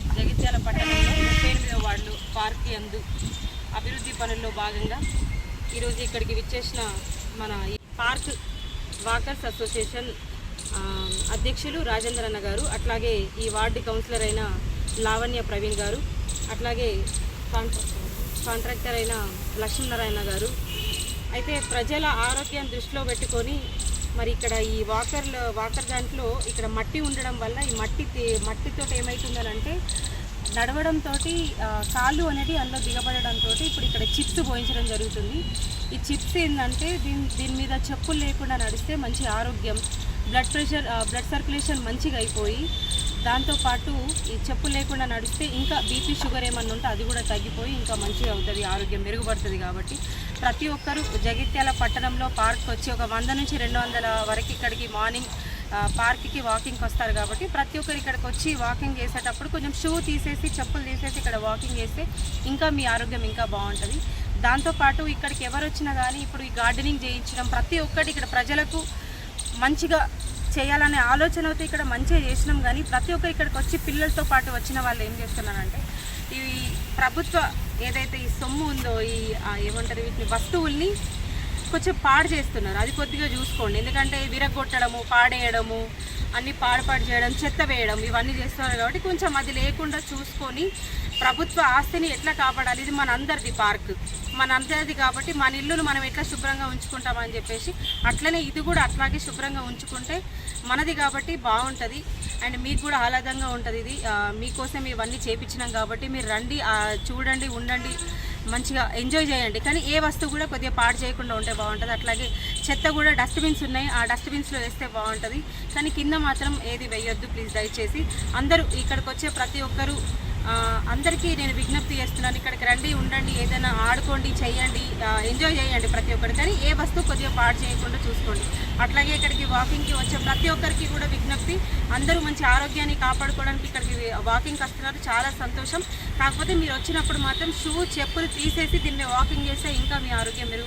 జగిత్యాల పట్టణంలో ముప్పై ఎనిమిదవ వార్డు పార్క్ అభివృద్ధి పనుల్లో భాగంగా ఈరోజు ఇక్కడికి విచ్చేసిన మన పార్క్ వాకర్స్ అసోసియేషన్ అధ్యక్షులు రాజేంద్రన్న గారు అట్లాగే ఈ వార్డు కౌన్సిలర్ అయిన లావణ్య ప్రవీణ్ గారు అట్లాగే కాన్ఫరెన్స్ కాంట్రాక్టర్ అయిన లక్ష్మీనారాయణ గారు. అయితే ప్రజల ఆరోగ్యం దృష్టిలో పెట్టుకొని మరి ఇక్కడ ఈ వాకర్లు వాకర్ దాంట్లో ఇక్కడ మట్టి ఉండడం వల్ల ఈ మట్టి మట్టితో ఏమవుతుందనంటే నడవడంతో కాళ్ళు అనేది అందులో దిగబడడంతో ఇప్పుడు ఇక్కడ చిప్స్ పోయించడం జరుగుతుంది. ఈ చిప్స్ ఏంటంటే దీని దీని మీద చెప్పులు లేకుండా నడిస్తే మంచి ఆరోగ్యం బ్లడ్ ప్రెషర్ బ్లడ్ సర్క్యులేషన్ మంచిగా అయిపోయి దాంతోపాటు ఈ చెప్పులు లేకుండా నడిస్తే ఇంకా బీపీ షుగర్ ఏమన్నా ఉంటే అది కూడా తగ్గిపోయి ఇంకా మంచిగా అవుతుంది ఆరోగ్యం మెరుగుపడుతుంది కాబట్టి ప్రతి ఒక్కరూ జగిత్యాల పట్టణంలో పార్క్ వచ్చి ఒక వంద నుంచి రెండు వందల వరకు ఇక్కడికి మార్నింగ్ పార్క్కి వాకింగ్కి వస్తారు కాబట్టి ప్రతి ఒక్కరు ఇక్కడికి వచ్చి వాకింగ్ చేసేటప్పుడు కొంచెం షూ తీసేసి చెప్పులు తీసేసి ఇక్కడ వాకింగ్ చేస్తే ఇంకా మీ ఆరోగ్యం ఇంకా బాగుంటుంది. దాంతోపాటు ఇక్కడికి ఎవరు వచ్చినా కానీ ఇప్పుడు ఈ గార్డెనింగ్ చేయించడం ప్రతి ఒక్కటి ఇక్కడ ప్రజలకు మంచిగా చేయాలనే ఆలోచన అయితే ఇక్కడ మంచిగా చేసినాం. కానీ ప్రతి ఒక్కరు ఇక్కడికి వచ్చి పిల్లలతో పాటు వచ్చిన వాళ్ళు ఏం చేస్తున్నారంటే ఈ ప్రభుత్వ ఏదైతే ఈ సొమ్ము ఉందో ఈ ఏమంటారు వీటిని వస్తువుల్ని కొంచెం పాడు చేస్తున్నారు. అది కొద్దిగా చూసుకోండి. ఎందుకంటే విరగొట్టడము పాడేయడము అన్ని పాడుపాడు చేయడం చెత్త వేయడం ఇవన్నీ చేస్తున్నారు కాబట్టి కొంచెం అది లేకుండా చూసుకొని ప్రభుత్వ ఆస్తిని ఎట్లా కాపాడాలి? ఇది మన అందరిది పార్క్. మన అందరిది కాబట్టి మన ఇల్లును మనం ఎట్లా శుభ్రంగా ఉంచుకుంటామని చెప్పేసి అట్లనే ఇది కూడా అట్లాగే శుభ్రంగా ఉంచుకుంటే మనది కాబట్టి బాగుంటుంది. అండ్ మీకు కూడా ఆహ్లాదంగా ఉంటుంది ఇది. మీకోసం ఇవన్నీ చేపించినాం కాబట్టి మీరు రండి చూడండి ఉండండి మంచిగా ఎంజాయ్ చేయండి. కానీ ఏ వస్తువు కూడా కొద్దిగా పాడు చేయకుండా ఉంటే బాగుంటుంది. అట్లాగే చెత్త కూడా డస్ట్బిన్స్ ఉన్నాయి. ఆ డస్ట్బిన్స్లో వేస్తే బాగుంటుంది. కానీ కింద మాత్రం ఏది వేయొద్దు. ప్లీజ్ దయచేసి. అందరూ ఇక్కడికి వచ్చే ప్రతి ఒక్కరూ అందరికీ నేను విజ్ఞప్తి చేస్తున్నాను. ఇక్కడికి రండి ఉండండి ఏదైనా ఆడుకోండి చేయండి ఎంజాయ్ చేయండి ప్రతి ఒక్కరు. కానీ ఏ వస్తువు కొద్దిగా పాడు చేయకుండా చూసుకోండి. అట్లాగే ఇక్కడికి వాకింగ్కి వచ్చే ప్రతి ఒక్కరికి కూడా విజ్ఞప్తి. అందరూ మంచి ఆరోగ్యాన్ని కాపాడుకోవడానికి ఇక్కడికి వాకింగ్కి వస్తున్నారు. చాలా సంతోషం. కాకపోతే మీరు వచ్చినప్పుడు మాత్రం షూ చెప్పులు తీసేసి దీన్ని వాకింగ్ చేస్తే ఇంకా మీ ఆరోగ్యం మెరుగు